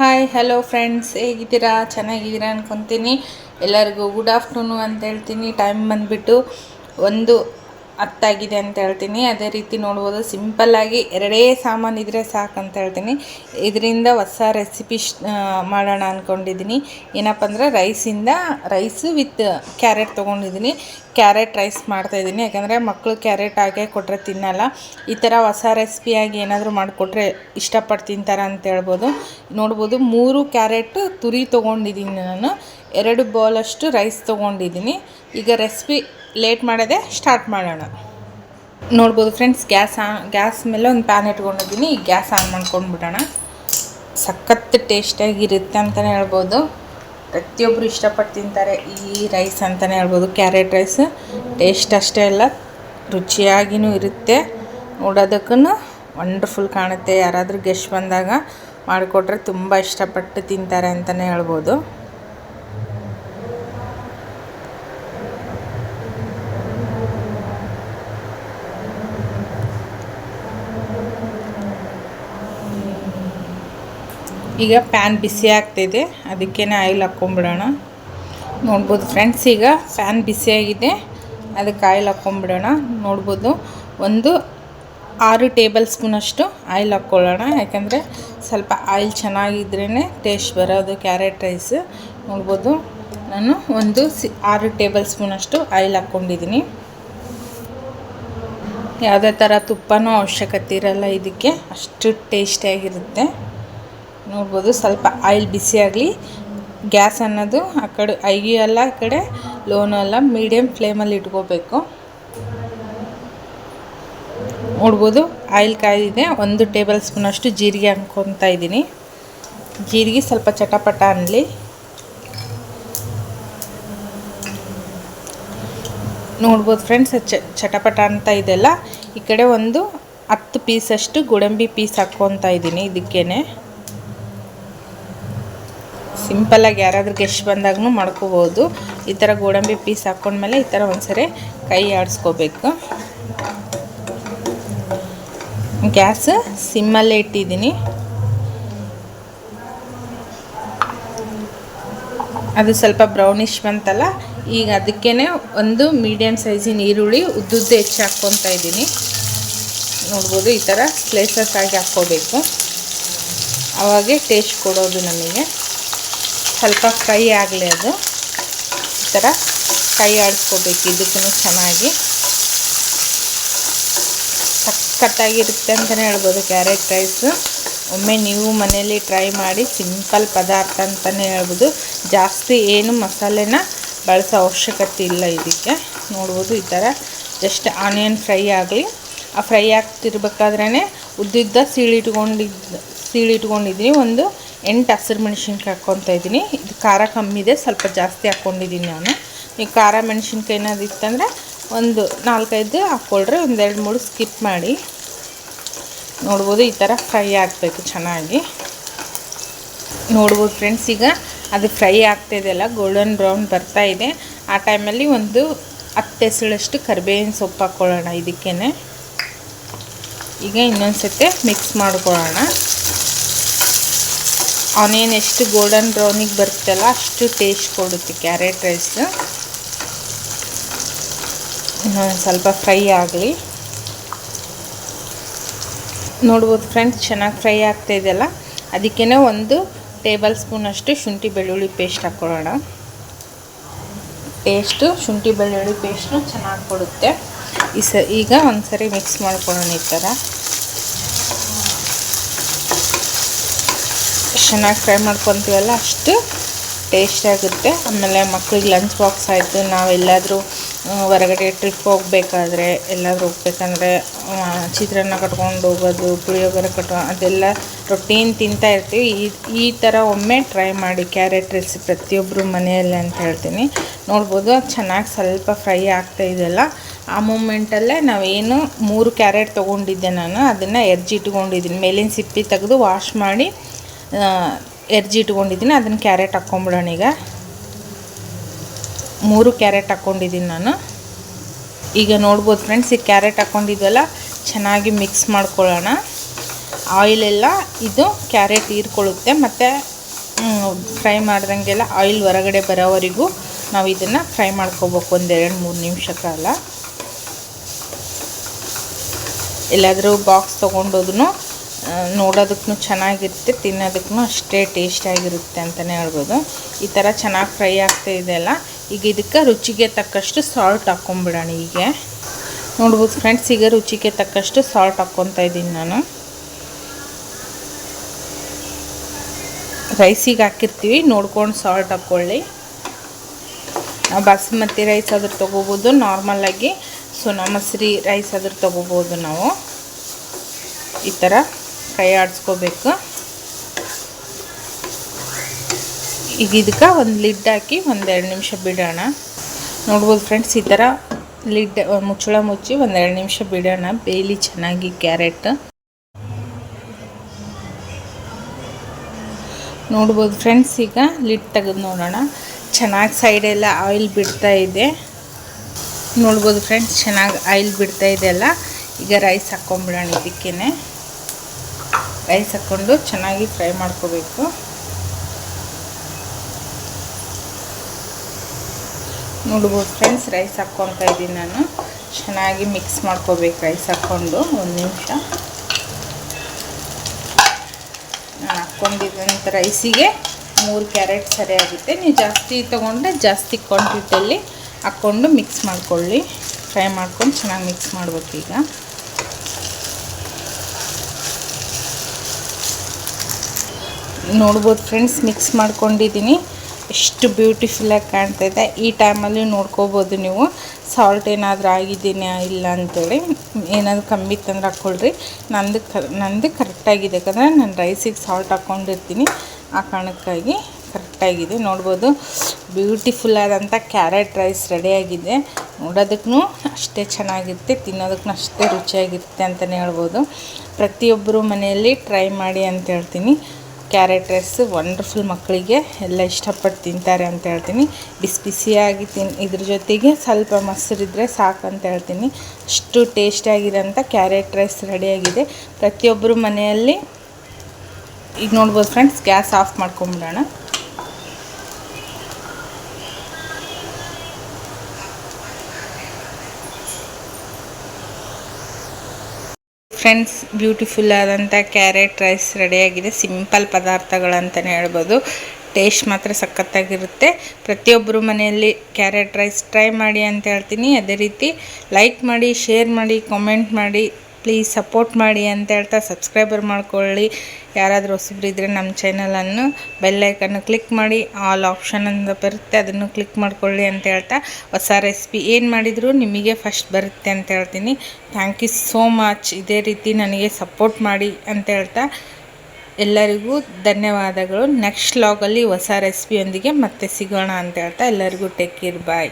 Hi hello friends ಹೇಗಿದ್ದೀರಾ? ಚೆನ್ನಾಗಿದ್ದೀರಾ ಅನ್ಕೊತೀನಿ. ಎಲ್ಲರಿಗೂ ಗುಡ್ ಆಫ್ಟರ್ನೂನ್ ಅಂತ ಹೇಳ್ತೀನಿ. ಟೈಮ್ ಬಂದುಬಿಟ್ಟು ಒಂದು ಹತ್ತಾಗಿದೆ ಅಂತ ಹೇಳ್ತೀನಿ. ಅದೇ ರೀತಿ ನೋಡ್ಬೋದು ಸಿಂಪಲ್ಲಾಗಿ ಎರಡೇ ಸಾಮಾನು ಇದ್ದರೆ ಸಾಕು ಅಂತ ಹೇಳ್ತೀನಿ. ಇದರಿಂದ ಹೊಸ ರೆಸಿಪಿ ಮಾಡೋಣ ಅಂದ್ಕೊಂಡಿದ್ದೀನಿ ಏನಪ್ಪ ಅಂದರೆ ರೈಸಿಂದ ರೈಸು ವಿತ್ ಕ್ಯಾರೆಟ್ ತೊಗೊಂಡಿದ್ದೀನಿ. ಕ್ಯಾರೆಟ್ ರೈಸ್ ಮಾಡ್ತಾಯಿದ್ದೀನಿ ಯಾಕಂದರೆ ಮಕ್ಕಳು ಕ್ಯಾರೆಟ್ ಹಾಗೆ ಕೊಟ್ಟರೆ ತಿನ್ನಲ್ಲ. ಈ ಥರ ಹೊಸ ರೆಸಿಪಿಯಾಗಿ ಏನಾದರೂ ಮಾಡಿಕೊಟ್ರೆ ಇಷ್ಟಪಟ್ಟು ತಿಂತಾರೆ ಅಂತ ಹೇಳ್ಬೋದು. ನೋಡ್ಬೋದು, ಮೂರು ಕ್ಯಾರೆಟ್ ತುರಿ ತೊಗೊಂಡಿದ್ದೀನಿ ನಾನು. ಎರಡು ಬೌಲಷ್ಟು ರೈಸ್ ತೊಗೊಂಡಿದ್ದೀನಿ. ಈಗ ರೆಸಿಪಿ ಲೇಟ್ ಮಾಡೋದೆ ಸ್ಟಾರ್ಟ್ ಮಾಡೋಣ. ನೋಡ್ಬೋದು ಫ್ರೆಂಡ್ಸ್ ಗ್ಯಾಸ್ ಆನ್ ಗ್ಯಾಸ್ ಮೇಲೆ ಒಂದು ಪ್ಯಾನ್ ಇಟ್ಕೊಂಡಿದ್ದೀನಿ. ಈಗ ಗ್ಯಾಸ್ ಆನ್ ಮಾಡ್ಕೊಂಡ್ಬಿಡೋಣ. ಸಖತ್ ಟೇಸ್ಟಾಗಿರುತ್ತೆ ಅಂತಲೇ ಹೇಳ್ಬೋದು. ಪ್ರತಿಯೊಬ್ಬರು ಇಷ್ಟಪಟ್ಟು ತಿಂತಾರೆ ಈ ರೈಸ್ ಅಂತಲೇ ಹೇಳ್ಬೋದು. ಕ್ಯಾರೆಟ್ ರೈಸ್ ಟೇಸ್ಟ್ ಅಷ್ಟೇ ಅಲ್ಲ ರುಚಿಯಾಗಿಯೂ ಇರುತ್ತೆ. ನೋಡೋದಕ್ಕೂ ವಂಡರ್ಫುಲ್ ಕಾಣುತ್ತೆ. ಯಾರಾದರೂ ಗೆಸ್ಟ್ ಬಂದಾಗ ಮಾಡಿಕೊಟ್ರೆ ತುಂಬ ಇಷ್ಟಪಟ್ಟು ತಿಂತಾರೆ ಅಂತಲೇ ಹೇಳ್ಬೋದು. ಈಗ ಪ್ಯಾನ್ ಬಿಸಿ ಆಗ್ತಿದೆ. ಅದಕ್ಕೇ ಆಯಿಲ್ ಹಾಕ್ಕೊಂಬಿಡೋಣ ನೋಡ್ಬೋದು ಫ್ರೆಂಡ್ಸ್, ಈಗ ಪ್ಯಾನ್ ಬಿಸಿಯಾಗಿದೆ ಅದಕ್ಕೆ ಆಯಿಲ್ ಹಾಕ್ಕೊಂಬಿಡೋಣ ನೋಡ್ಬೋದು ಒಂದು ಆರು ಟೇಬಲ್ ಸ್ಪೂನಷ್ಟು ಆಯಿಲ್ ಹಾಕ್ಕೊಳ್ಳೋಣ ಯಾಕಂದರೆ ಸ್ವಲ್ಪ ಆಯಿಲ್ ಚೆನ್ನಾಗಿದ್ರೇ ಟೇಸ್ಟ್ ಬರೋದು ಕ್ಯಾರೆಟ್ ರೈಸ್. ನೋಡ್ಬೋದು ನಾನು ಒಂದು ಸಿ, ಆರು ಟೇಬಲ್ ಸ್ಪೂನಷ್ಟು ಆಯಿಲ್ ಹಾಕ್ಕೊಂಡಿದ್ದೀನಿ. ಯಾವುದೇ ಥರ ತುಪ್ಪನೂ ಅವಶ್ಯಕತೆ ಇರಲ್ಲ ಇದಕ್ಕೆ. ಅಷ್ಟು ಟೇಸ್ಟಿಯಾಗಿರುತ್ತೆ. ನೋಡ್ಬೋದು. ಸ್ವಲ್ಪ ಆಯಿಲ್ ಬಿಸಿ ಆಗಲಿ. ಗ್ಯಾಸ್ ಅನ್ನೋದು ಆ ಕಡೆ ಐಗಿ ಅಲ್ಲ ಆ ಕಡೆ, ಲೋನು ಅಲ್ಲ ಮೀಡಿಯಮ್ ಫ್ಲೇಮಲ್ಲಿ ಇಟ್ಕೋಬೇಕು. ನೋಡ್ಬೋದು, ಆಯಿಲ್ ಕಾಯಿದೆ ಒಂದು ಟೇಬಲ್ ಸ್ಪೂನಷ್ಟು ಜೀರಿಗೆ ಹಾಕ್ಕೊತಾ ಇದ್ದೀನಿ. ಜೀರಿಗೆ ಸ್ವಲ್ಪ ಚಟಪಟ ಅನ್ನಲಿ ನೋಡ್ಬೋದು ಫ್ರೆಂಡ್ಸ್, ಚ, ಚಟಪಟ ಅಂತ ಇದೆಲ್ಲ. ಈ ಕಡೆ ಒಂದು ಹತ್ತು ಪೀಸಷ್ಟು ಗೋಡಂಬಿ ಪೀಸ್ ಹಾಕ್ಕೊತಾ ಇದ್ದೀನಿ ಇದಕ್ಕೇನೆ. ಸಿಂಪಲ್ಲಾಗಿ ಯಾರಾದರೂ ಗೆಸ್ಟ್ ಬಂದಾಗೂ ಮಾಡ್ಕೋಬೋದು. ಈ ಥರ ಗೋಡಂಬಿ ಪೀಸ್ ಹಾಕ್ಕೊಂಡ್ಮೇಲೆ ಈ ಥರ ಒಂದ್ಸರಿ ಕೈ ಆಡಿಸ್ಕೋಬೇಕು. ಗ್ಯಾಸ್ ಸಿಮ್ಮಲ್ಲೇ ಇಟ್ಟಿದ್ದೀನಿ. ಅದು ಸ್ವಲ್ಪ ಬ್ರೌನಿಶ್ ಬಂತಲ್ಲ, ಈಗ ಅದಕ್ಕೇ ಒಂದು ಮೀಡಿಯಮ್ ಸೈಜಿನ ಈರುಳ್ಳಿ ಉದ್ದುದ್ದು ಹೆಚ್ಚು ಹಾಕ್ಕೊತಾ ಇದ್ದೀನಿ. ನೋಡ್ಬೋದು ಈ ಥರ ಸ್ಲೈಸಸ್ ಆಗಿ ಹಾಕ್ಕೋಬೇಕು. ಅವಾಗೆ ಟೇಸ್ಟ್ ಕೊಡೋದು ನಮಗೆ. ಸ್ವಲ್ಪ ಫ್ರೈ ಆಗಲಿ ಅದು. ಈ ಥರ ಕೈ ಆಡಿಸ್ಕೋಬೇಕು. ಇದಕ್ಕೂ ಚೆನ್ನಾಗಿ. ಸಖತ್ತಾಗಿರುತ್ತೆ ಅಂತಲೇ ಹೇಳ್ಬೋದು ಕ್ಯಾರೆಟ್ ರೈಸು. ಒಮ್ಮೆ ನೀವು ಮನೇಲಿ ಟ್ರೈ ಮಾಡಿ ಸಿಂಪಲ್ ಪದಾರ್ಥ ಅಂತಲೇ ಹೇಳ್ಬೋದು. ಜಾಸ್ತಿ ಏನು ಮಸಾಲೆನ ಬಳಸೋ ಅವಶ್ಯಕತೆ ಇಲ್ಲ ಇದಕ್ಕೆ. ನೋಡ್ಬೋದು ಈ ಥರ ಜಸ್ಟ್ ಆನಿಯನ್ ಫ್ರೈ ಆಗಲಿ. ಆ ಫ್ರೈ ಆಗ್ತಿರ್ಬೇಕಾದ್ರೇ ಉದ್ದಿದ್ದ ಸೀಳಿಟ್ಕೊಂಡಿದ್ದು ಸೀಳಿಟ್ಕೊಂಡಿದ್ದೀನಿ ಒಂದು ಎಂಟು ಹಸಿರು ಮೆಣಸಿನ್ಕಾಯಿ ಹಾಕ್ಕೊತಾ ಇದ್ದೀನಿ. ಇದು ಖಾರ ಕಮ್ಮಿ ಇದೆ, ಸ್ವಲ್ಪ ಜಾಸ್ತಿ ಹಾಕ್ಕೊಂಡಿದ್ದೀನಿ ನಾನು. ನೀವು ಖಾರ ಮೆಣಸಿನ್ಕಾಯಿ ಏನಾದ್ರು ಇತ್ತಂದರೆ ಒಂದು ನಾಲ್ಕೈದು ಹಾಕ್ಕೊಳ್ರಿ, ಒಂದೆರಡು ಮೂರು ಸ್ಕಿಪ್ ಮಾಡಿ. ನೋಡ್ಬೋದು ಈ ಥರ ಫ್ರೈ ಆಗಬೇಕು ಚೆನ್ನಾಗಿ. ನೋಡ್ಬೋದು ಫ್ರೆಂಡ್ಸ್, ಈಗ ಅದು ಫ್ರೈ ಆಗ್ತಾಯಿದೆಯಲ್ಲ ಗೋಲ್ಡನ್ ಬ್ರೌನ್ ಬರ್ತಾ ಇದೆ. ಆ ಟೈಮಲ್ಲಿ ಒಂದು ಹತ್ತು ಹೆಸಳಷ್ಟು ಕರಿಬೇವಿನ ಸೊಪ್ಪು ಹಾಕ್ಕೊಳ್ಳೋಣ ಇದಕ್ಕೇ ಈಗ ಇನ್ನೊಂದು ಸತಿ ಮಿಕ್ಸ್ ಮಾಡ್ಕೊಳ್ಳೋಣ. ಆನಿಯನ್ ಎಷ್ಟು ಗೋಲ್ಡನ್ ಬ್ರೌನಿಗೆ ಬರುತ್ತಲ್ಲ ಅಷ್ಟು ಟೇಸ್ಟ್ ಕೊಡುತ್ತೆ ಕ್ಯಾರೆಟ್ ರೈಸ್ ಇನ್ನೊಂದು ಸ್ವಲ್ಪ ಫ್ರೈ ಆಗಲಿ. ನೋಡ್ಬೋದು ಫ್ರೆಂಡ್ಸ್ ಚೆನ್ನಾಗಿ ಫ್ರೈ ಆಗ್ತಾ ಇದೆಯಲ್ಲ? ಅದಕ್ಕೇ ಒಂದು ಟೇಬಲ್ ಸ್ಪೂನಷ್ಟು ಶುಂಠಿ ಬೆಳ್ಳುಳ್ಳಿ ಪೇಸ್ಟ್ ಹಾಕ್ಕೊಳ್ಳೋಣ ಟೇಸ್ಟು ಶುಂಠಿ ಬೆಳ್ಳುಳ್ಳಿ ಪೇಸ್ಟು ಚೆನ್ನಾಗಿ ಕೊಡುತ್ತೆ. ಈ ಸ, ಈಗ ಒಂದು ಸರಿ ಮಿಕ್ಸ್ ಮಾಡ್ಕೊಳ್ಳೋಣ ಈ ಥರ ಚೆನ್ನಾಗಿ ಫ್ರೈ ಮಾಡ್ಕೊತೀವಲ್ಲ, ಅಷ್ಟು ಟೇಸ್ಟ್ ಆಗುತ್ತೆ. ಆಮೇಲೆ ಮಕ್ಳಿಗೆ ಲಂಚ್ ಬಾಕ್ಸ್ ಆಯಿತು ನಾವೆಲ್ಲಾದರೂ ಹೊರಗಡೆ ಟ್ರಿಪ್ ಹೋಗಬೇಕಾದ್ರೆ, ಎಲ್ಲಾದರೂ ಹೋಗ್ಬೇಕಂದ್ರೆ ಚಿತ್ರಾನ್ನ ಕಟ್ಕೊಂಡು ಹೋಗೋದು, ಪುಳಿಯೋಗರೆ ಕಟ್ಕೊ, ಅದೆಲ್ಲ ರೊಟ್ಟೀನ್ ತಿಂತಾ ಇರ್ತೀವಿ. ಈ ಈ ಥರ ಒಮ್ಮೆ ಟ್ರೈ ಮಾಡಿ ಕ್ಯಾರೆಟ್ ರೆಸಿಪಿ ಪ್ರತಿಯೊಬ್ಬರು ಮನೆಯಲ್ಲಿ ಅಂತ ಹೇಳ್ತೀನಿ. ನೋಡ್ಬೋದು ಚೆನ್ನಾಗಿ ಸ್ವಲ್ಪ ಫ್ರೈ ಆಗ್ತಾ ಇದೆಯಲ್ಲ, ಆ ಮೂಮೆಂಟಲ್ಲೇ ನಾವೇನು ಮೂರು ಕ್ಯಾರೆಟ್ ತೊಗೊಂಡಿದ್ದೆ ನಾನು, ಅದನ್ನು ಎರ್ಜಿ ಇಟ್ಕೊಂಡಿದ್ದೀನಿ ಮೇಲಿನ ಸಿಪ್ಪಿ ತೆಗೆದು ವಾಶ್ ಮಾಡಿ ಎರ್ಜಿ ಇಟ್ಕೊಂಡಿದ್ದೀನಿ, ಅದನ್ನು ಕ್ಯಾರೆಟ್ ಹಾಕ್ಕೊಂಬಿಡೋಣ ಈಗ. ಮೂರು ಕ್ಯಾರೆಟ್ ಹಾಕ್ಕೊಂಡಿದ್ದೀನಿ ನಾನು. ಈಗ ನೋಡ್ಬೋದು ಫ್ರೆಂಡ್ಸ್, ಈ ಕ್ಯಾರೆಟ್ ಹಾಕ್ಕೊಂಡಿದ್ವಲ್ಲ ಚೆನ್ನಾಗಿ ಮಿಕ್ಸ್ ಮಾಡ್ಕೊಳ್ಳೋಣ. ಆಯಿಲೆಲ್ಲ ಇದು ಕ್ಯಾರೆಟ್ ಹೀರ್ಕೊಳ್ಳುತ್ತೆ, ಮತ್ತು ಫ್ರೈ ಮಾಡ್ದಂಗೆಲ್ಲ ಆಯಿಲ್ ಹೊರಗಡೆ ಬರೋವರೆಗೂ ನಾವು ಇದನ್ನು ಫ್ರೈ ಮಾಡ್ಕೋಬೇಕು ಒಂದೆರಡು ಮೂರು ನಿಮಿಷ ಕಾಲ. ಎಲ್ಲಾದರೂ ಬಾಕ್ಸ್ ತೊಗೊಂಡೋದ್ರೂ ನೋಡೋದಕ್ಕೂ ಚೆನ್ನಾಗಿರುತ್ತೆ, ತಿನ್ನೋದಕ್ಕೂ ಅಷ್ಟೇ ಟೇಸ್ಟಾಗಿರುತ್ತೆ ಅಂತಲೇ ಹೇಳ್ಬೋದು. ಈ ಥರ ಚೆನ್ನಾಗಿ ಫ್ರೈ ಆಗ್ತಾ ಇದೆಯಲ್ಲ ಈಗ ಇದಕ್ಕೆ ರುಚಿಗೆ ತಕ್ಕಷ್ಟು ಸಾಲ್ಟ್ ಹಾಕ್ಕೊಂಬಿಡೋಣ ಹೀಗೆ. ನೋಡ್ಬೋದು ಫ್ರೆಂಡ್ಸ್ ಈಗ ರುಚಿಗೆ ತಕ್ಕಷ್ಟು ಸಾಲ್ಟ್ ಹಾಕ್ಕೊತಾ ಇದ್ದೀನಿ ನಾನು. ರೈಸಿಗೆ ಹಾಕಿರ್ತೀವಿ, ನೋಡ್ಕೊಂಡು ಸಾಲ್ಟ್ ಹಾಕ್ಕೊಳ್ಳಿ ಬಾಸುಮತಿ ರೈಸ್ ಆದರೂ ತೊಗೋಬೋದು ನಾರ್ಮಲಾಗಿ ನಮ್ಮ ಸ್ರೀ ರೈಸ್ ಆದರೂ ತೊಗೋಬೋದು ನಾವು. ಈ ಥರ ಕೈ ಆಡಿಸ್ಕೋಬೇಕು ಈಗ ಇದಕ್ಕೆ ಒಂದು ಲಿಡ್ ಹಾಕಿ ಒಂದೆರಡು ನಿಮಿಷ ಬಿಡೋಣ. ನೋಡ್ಬೋದು ಫ್ರೆಂಡ್ಸ್ ಈ ಥರ ಲಿಡ್ ಮುಚ್ಚಳ ಮುಚ್ಚಿ ಒಂದೆರಡು ನಿಮಿಷ ಬಿಡೋಣ. ಬೇಯಲಿ ಚೆನ್ನಾಗಿ ಕ್ಯಾರೆಟ್. ನೋಡ್ಬೋದು ಫ್ರೆಂಡ್ಸ್ ಈಗ ಲಿಡ್ ತೆಗೆದು ನೋಡೋಣ. ಚೆನ್ನಾಗಿ ಸೈಡೆಲ್ಲ ಆಯಿಲ್ ಬಿಡ್ತಾ ಇದೆ. ನೋಡ್ಬೋದು ಫ್ರೆಂಡ್ಸ್ ಚೆನ್ನಾಗಿ ಆಯಿಲ್ ಬಿಡ್ತಾ ಇದೆಯಲ್ಲ ಈಗ ರೈಸ್ ಹಾಕ್ಕೊಂಬಿಡೋಣ ಇದಕ್ಕೇ ರೈಸ್ ಹಾಕ್ಕೊಂಡು ಚೆನ್ನಾಗಿ ಫ್ರೈ ಮಾಡ್ಕೋಬೇಕು. ನೋಡ್ಬೋದು ಫ್ರೆಂಡ್ಸ್, ರೈಸ್ ಹಾಕ್ಕೊತಾ ಇದ್ದೀನಿ ನಾನು. ಚೆನ್ನಾಗಿ ಮಿಕ್ಸ್ ಮಾಡ್ಕೋಬೇಕು ರೈಸ್ ಹಾಕ್ಕೊಂಡು, ಒಂದು ನಿಮಿಷ. ನಾನು ಹಾಕ್ಕೊಂಡಿದ್ದಂಥ ರೈಸಿಗೆ ಮೂರು ಕ್ಯಾರೆಟ್ ಸರಿಯಾಗುತ್ತೆ ನೀವು ಜಾಸ್ತಿ ತೊಗೊಂಡ್ರೆ ಜಾಸ್ತಿ ಕ್ವಾಂಟಿಟಿಯಲ್ಲಿ ಹಾಕ್ಕೊಂಡು ಮಿಕ್ಸ್ ಮಾಡ್ಕೊಳ್ಳಿ. ಫ್ರೈ ಮಾಡ್ಕೊಂಡು ಚೆನ್ನಾಗಿ ಮಿಕ್ಸ್ ಮಾಡಬೇಕು ಈಗ. ನೋಡ್ಬೋದು ಫ್ರೆಂಡ್ಸ್ ಮಿಕ್ಸ್ ಮಾಡ್ಕೊಂಡಿದ್ದೀನಿ. ಎಷ್ಟು ಬ್ಯೂಟಿಫುಲ್ಲಾಗಿ ಕಾಣ್ತಾ ಇದೆ. ಈ ಟೈಮಲ್ಲಿ ನೋಡ್ಕೋಬೋದು ನೀವು. ಸಾಲ್ಟ್ ಏನಾದರೂ ಆಗಿದ್ದೀನಾ ಇಲ್ಲ ಅಂತೇಳಿ. ಏನಾದರೂ ಕಮ್ಮಿ ತಂದ್ರೆ ಹಾಕ್ಕೊಳ್ರಿ. ನಂದು ಕ, ನಂದು ಕರೆಕ್ಟಾಗಿದೆ ಯಾಕಂದರೆ ನಾನು ರೈಸಿಗೆ ಸಾಲ್ಟ್ ಹಾಕ್ಕೊಂಡಿರ್ತೀನಿ. ಆ ಕಾರಣಕ್ಕಾಗಿ ಕರೆಕ್ಟಾಗಿದೆ ನೋಡ್ಬೋದು. ಬ್ಯೂಟಿಫುಲ್ ಆದಂಥ ಕ್ಯಾರೆಟ್ ರೈಸ್ ರೆಡಿಯಾಗಿದೆ ನೋಡೋದಕ್ಕೂ ಅಷ್ಟೇ ಚೆನ್ನಾಗಿರುತ್ತೆ. ತಿನ್ನೋದಕ್ಕೂ ಅಷ್ಟೇ ರುಚಿಯಾಗಿರುತ್ತೆ ಅಂತಲೇ ಹೇಳ್ಬೋದು. ಪ್ರತಿಯೊಬ್ಬರು ಮನೆಯಲ್ಲಿ ಟ್ರೈ ಮಾಡಿ ಅಂತ ಹೇಳ್ತೀನಿ. ಕ್ಯಾರೆಟ್ ರೈಸ್ ವಂಡರ್ಫುಲ್ ಮಕ್ಕಳಿಗೆ ಎಲ್ಲ ಇಷ್ಟಪಟ್ಟು ತಿಂತಾರೆ ಅಂತ ಹೇಳ್ತೀನಿ. ಬಿಸಿ ಬಿಸಿಯಾಗಿ ತಿನ್, ಇದ್ರ ಜೊತೆಗೆ ಸ್ವಲ್ಪ ಮೊಸರಿದ್ರೆ ಸಾಕು ಅಂತ ಹೇಳ್ತೀನಿ. ಅಷ್ಟು ಟೇಸ್ಟಿಯಾಗಿರೋಂಥ ಕ್ಯಾರೆಟ್ ರೈಸ್ ರೆಡಿಯಾಗಿದೆ ಪ್ರತಿಯೊಬ್ಬರು ಮನೆಯಲ್ಲಿ, ಈಗ ನೋಡ್ಬೋದು ಫ್ರೆಂಡ್ಸ್ ಗ್ಯಾಸ್ ಆಫ್ ಮಾಡ್ಕೊಂಬಿಡೋಣ. ಫ್ರೆಂಡ್ಸ್, ಬ್ಯೂಟಿಫುಲ್ ಆದಂಥ ಕ್ಯಾರೆಟ್ ರೈಸ್ ರೆಡಿಯಾಗಿದೆ. ಸಿಂಪಲ್ ಪದಾರ್ಥಗಳಂತಲೇ ಹೇಳ್ಬೋದು. ಟೇಸ್ಟ್ ಮಾತ್ರ ಸಖತ್ತಾಗಿರುತ್ತೆ. ಪ್ರತಿಯೊಬ್ಬರು ಮನೆಯಲ್ಲಿ ಕ್ಯಾರೆಟ್ ರೈಸ್ ಟ್ರೈ ಮಾಡಿ ಅಂತ ಹೇಳ್ತೀನಿ. ಅದೇ ರೀತಿ ಲೈಕ್ ಮಾಡಿ, ಶೇರ್ ಮಾಡಿ, ಕಾಮೆಂಟ್ ಮಾಡಿ. ಪ್ಲೀಸ್ ಸಪೋರ್ಟ್ ಮಾಡಿ ಅಂತ ಹೇಳ್ತಾ ಸಬ್ಸ್ಕ್ರೈಬರ್ ಮಾಡ್ಕೊಳ್ಳಿ. ಯಾರಾದರೂ ಹೊಸಬ್ರಿದ್ರೆ ನಮ್ಮ ಚಾನಲನ್ನು ಬೆಲ್ಲೈಕನ್ನು ಕ್ಲಿಕ್ ಮಾಡಿ ಆಲ್ ಆಪ್ಷನ್ ಅಂತ ಬರುತ್ತೆ, ಅದನ್ನು ಕ್ಲಿಕ್ ಮಾಡ್ಕೊಳ್ಳಿ ಅಂತ ಹೇಳ್ತಾ ಹೊಸ ರೆಸಿಪಿ ಏನು ಮಾಡಿದರೂ ನಿಮಗೆ ಫಸ್ಟ್ ಬರುತ್ತೆ ಅಂತ ಹೇಳ್ತೀನಿ. ಥ್ಯಾಂಕ್ ಯು ಸೋ ಮಚ್ ಇದೇ ರೀತಿ ನನಗೆ ಸಪೋರ್ಟ್ ಮಾಡಿ ಅಂತ ಹೇಳ್ತಾ ಎಲ್ಲರಿಗೂ ಧನ್ಯವಾದಗಳು. ನೆಕ್ಸ್ಟ್ ಲಾಗಲ್ಲಿ ಹೊಸ ರೆಸಿಪಿಯೊಂದಿಗೆ ಮತ್ತೆ ಸಿಗೋಣ ಅಂತ ಹೇಳ್ತಾ ಎಲ್ಲರಿಗೂ ಟೇಕ್ ಕೇರ್ ಬಾಯ್